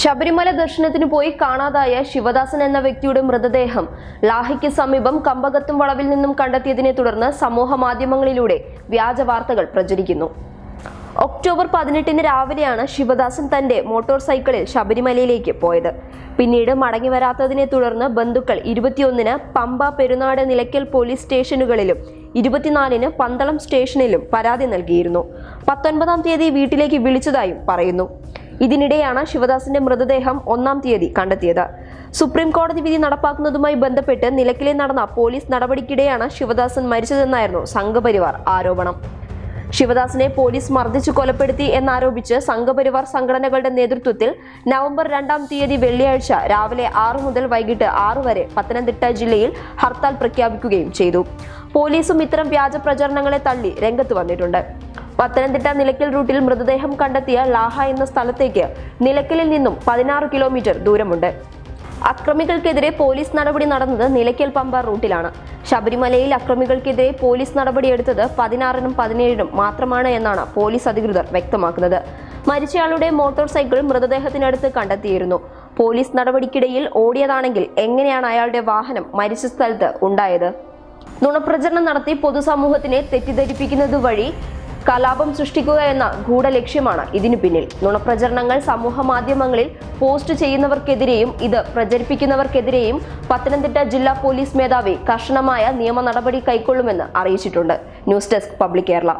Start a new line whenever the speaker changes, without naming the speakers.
ശബരിമല ദർശനത്തിന് പോയി കാണാതായ ശിവദാസൻ എന്ന വ്യക്തിയുടെ മൃതദേഹം ലാഹയ്ക്ക് സമീപം കമ്പകത്തും വളവിൽ നിന്നും കണ്ടെത്തിയതിനെ തുടർന്ന് സമൂഹ മാധ്യമങ്ങളിലൂടെ വ്യാജ വാർത്തകൾ പ്രചരിക്കുന്നു. ഒക്ടോബർ പതിനെട്ടിന് രാവിലെയാണ് ശിവദാസൻ തന്റെ മോട്ടോർ സൈക്കിളിൽ ശബരിമലയിലേക്ക് പോയത്. പിന്നീട് മടങ്ങി വരാത്തതിനെ തുടർന്ന് ബന്ധുക്കൾ ഇരുപത്തിയൊന്നിന് പമ്പ പെരുന്നാട് നിലയ്ക്കൽ പോലീസ് സ്റ്റേഷനുകളിലും ഇരുപത്തിനാലിന് പന്തളം സ്റ്റേഷനിലും പരാതി നൽകിയിരുന്നു. പത്തൊൻപതാം തീയതി വീട്ടിലേക്ക് വിളിച്ചതായും പറയുന്നു. ഇതിനിടെയാണ് ശിവദാസിന്റെ മൃതദേഹം ഒന്നാം തീയതി കണ്ടെത്തിയത്. സുപ്രീം കോടതി വിധി നടപ്പാക്കുന്നതുമായി ബന്ധപ്പെട്ട് നിലയ്ക്കലിൽ നടന്ന പോലീസ് നടപടിക്കിടെയാണ് ശിവദാസൻ മരിച്ചതെന്നായിരുന്നു സംഘപരിവാർ ആരോപണം. ശിവദാസിനെ പോലീസ് മർദ്ദിച്ചു കൊലപ്പെടുത്തി എന്നാരോപിച്ച് സംഘപരിവാർ സംഘടനകളുടെ നേതൃത്വത്തിൽ നവംബർ രണ്ടാം തീയതി വെള്ളിയാഴ്ച രാവിലെ ആറ് മുതൽ വൈകിട്ട് ആറ് വരെ പത്തനംതിട്ട ജില്ലയിൽ ഹർത്താൽ പ്രഖ്യാപിക്കുകയും ചെയ്തു. പോലീസും ഇത്തരം വ്യാജ പ്രചരണങ്ങളെ തള്ളി രംഗത്ത് വന്നിട്ടുണ്ട്. പത്തനംതിട്ട നിലയ്ക്കൽ റൂട്ടിൽ മൃതദേഹം കണ്ടെത്തിയ ലാഹ എന്ന സ്ഥലത്തേക്ക് നിലയ്ക്കലിൽ നിന്നും പതിനാറ് കിലോമീറ്റർ ദൂരമുണ്ട്. അക്രമികൾക്കെതിരെ പോലീസ് നടപടി നടന്നത് നിലയ്ക്കൽ പമ്പ റൂട്ടിലാണ്. ശബരിമലയിൽ അക്രമികൾക്കെതിരെ പോലീസ് നടപടിയെടുത്തത് പതിനാറിനും പതിനേഴിനും മാത്രമാണ് എന്നാണ് പോലീസ് അധികൃതർ വ്യക്തമാക്കുന്നത്. മരിച്ചയാളുടെ മോട്ടോർ സൈക്കിൾ മൃതദേഹത്തിനടുത്ത് കണ്ടെത്തിയിരുന്നു. പോലീസ് നടപടിക്കിടയിൽ ഓടിയതാണെങ്കിൽ എങ്ങനെയാണ് അയാളുടെ വാഹനം മരിച്ച സ്ഥലത്ത് ഉണ്ടായത്? നുണപ്രചരണം നടത്തി പൊതുസമൂഹത്തിനെ തെറ്റിദ്ധരിപ്പിക്കുന്നത് വഴി കലാപം സൃഷ്ടിക്കുക എന്ന ഗൂഢലക്ഷ്യമാണ് ഇതിനു പിന്നിൽ. നുണപ്രചരണങ്ങൾ സമൂഹ മാധ്യമങ്ങളിൽ പോസ്റ്റ് ചെയ്യുന്നവർക്കെതിരെയും ഇത് പ്രചരിപ്പിക്കുന്നവർക്കെതിരെയും പത്തനംതിട്ട ജില്ലാ പോലീസ് മേധാവി കർശനമായ നിയമ നടപടി കൈക്കൊള്ളുമെന്ന് അറിയിച്ചിട്ടുണ്ട്. News desk Public Kerala.